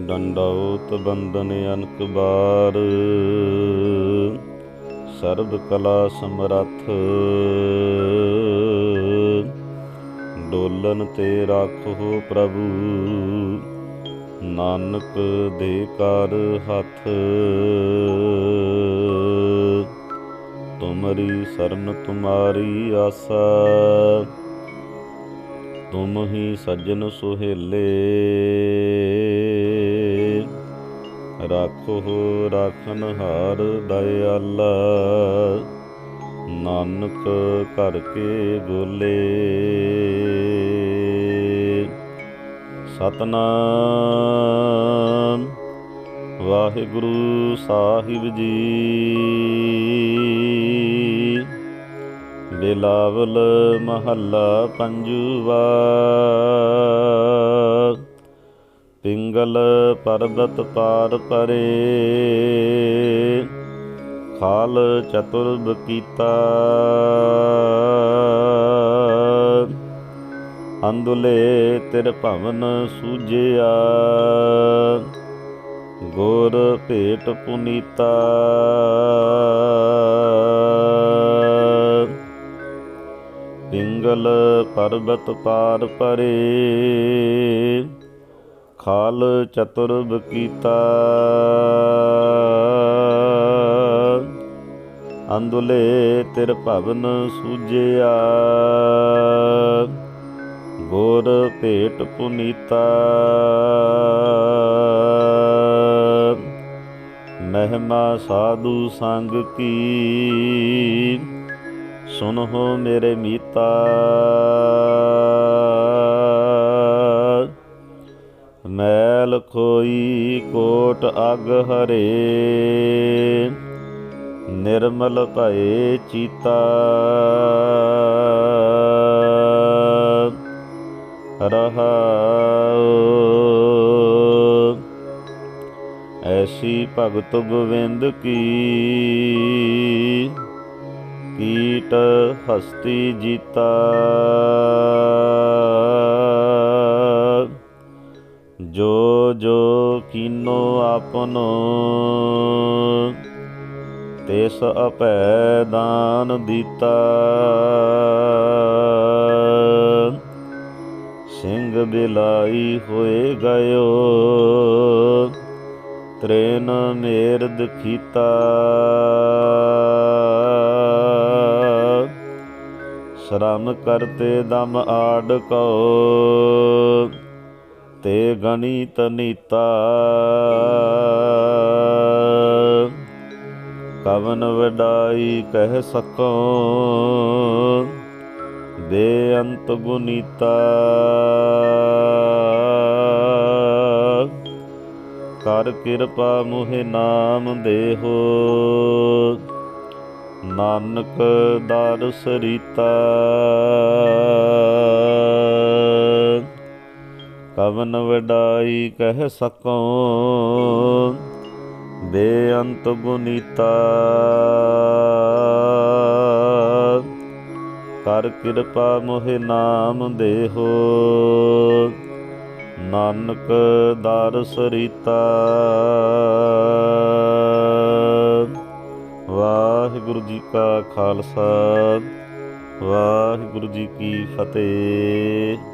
ਡੰਡੌਤ ਬੰਦਨ ਅਨਕ ਬਾਰ। ਸਰਬ ਕਲਾ ਸਮਰੱਥ। ਡੋਲਨ ਤੇ ਰਾਖੋ ਪ੍ਰਭੂ। ਨਾਨਕ ਦੇ ਕਰ ਹੱਥ। ਤੁਮਰੀ ਸਰਨ ਤੁਮਾਰੀ ਆਸਾ। ਤੁਮ ਹੀ ਸੱਜਣ ਸੁਹੇਲੇ। ਰਾਖੋ ਰਾਖਨ ਹਾਰ ਦਇਆਲਾ। ਨਾਨਕ ਘਰ ਕੇ ਗੋਲੇ ਸਤਨਾਮ। ਵਾਹਿਗੁਰੂ ਸਾਹਿਬ ਜੀ। ਬਿਲਾਵਲ ਮਹੱਲਾ ਪੰਜਵਾ ਪਿੰਗਲ ਪਰਬਤ ਪਾਰ ਪਰੇ। ਖਾਲ ਚਤੁਰਬ ਕੀਤਾ। ਅੰਦੁਲੇ ਤਿਰ ਭਵਨ ਸੂਜਿਆ ਗੁਰ ਭੇਟ ਪੁਨੀਤਾ। ਪਿੰਗਲ ਪਰਬਤ ਪਾਰ ਪਰੇ। ਖਾਲ ਚਤੁਰਬ ਕੀਤਾ। ਅੰਦੁਲੇ ਤਿਰ ਭਵਨ ਸੂਜਿਆ ਗੁਰ ਭੇਟ ਪੁਨੀਤਾ। ਮਹਿਮਾ ਸਾਧੂ ਸੰਗ ਕੀ। ਸੁਨਹੁ ਮੇਰੇ ਮੀਤਾ। ਮੈਲ ਖੋਈ ਕੋਟ ਅਗ ਹਰੇ। ਨਿਰਮਲ ਭਏ ਚੀਤਾ। ਰਹਾਉ। ਐਸੀ ਭਗਤ ਗੋਵਿੰਦ ਕੀ। ਕੀਟ ਹਸਤੀ ਜੀਤਾ। ਜੋ ਜੋ ਕੀਨੋ ਆਪਨੋ ਤਿਸ ਅਪੈ ਦਾਨ ਦਿੱਤਾ। ਸਿੰਘ ਬਿਲਾਈ ਹੋਏ ਗਇਓ, ਤ੍ਰੇਨ ਮੇਰਦ ਕੀਤਾ ਸ਼ਰਮ ਕਰਤੇ ਦਮ ਆੜ ਕਉ ਤੇ ਗਣਿਤ ਨੀਤਾ। ਕਵਨ ਵਡਾਈ ਕਹਿ ਸਕੋ ਬੇਅੰਤ ਗੁਨੀਤਾ। ਕਰ ਕਿਰਪਾ ਮੁਹਿ ਨਾਮ ਦੇਹੋ, ਨਾਨਕ ਦਰ ਸਰੀਤਾ। ਕਵਨ ਵਡਾਈ ਕਹਿ ਸਕੋ। ਬੇਅੰਤ ਗੁਨੀਤਾ। ਕਰ ਕਿਰਪਾ ਮੋਹਿ ਨਾਮ ਦੇਹੋ। ਨਾਨਕ ਦਰ ਸਰੀਤਾ। ਵਾਹਿਗੁਰੂ ਜੀ ਕਾ ਖਾਲਸਾ। ਵਾਹਿਗੁਰੂ ਜੀ ਕੀ ਫਤਿਹ।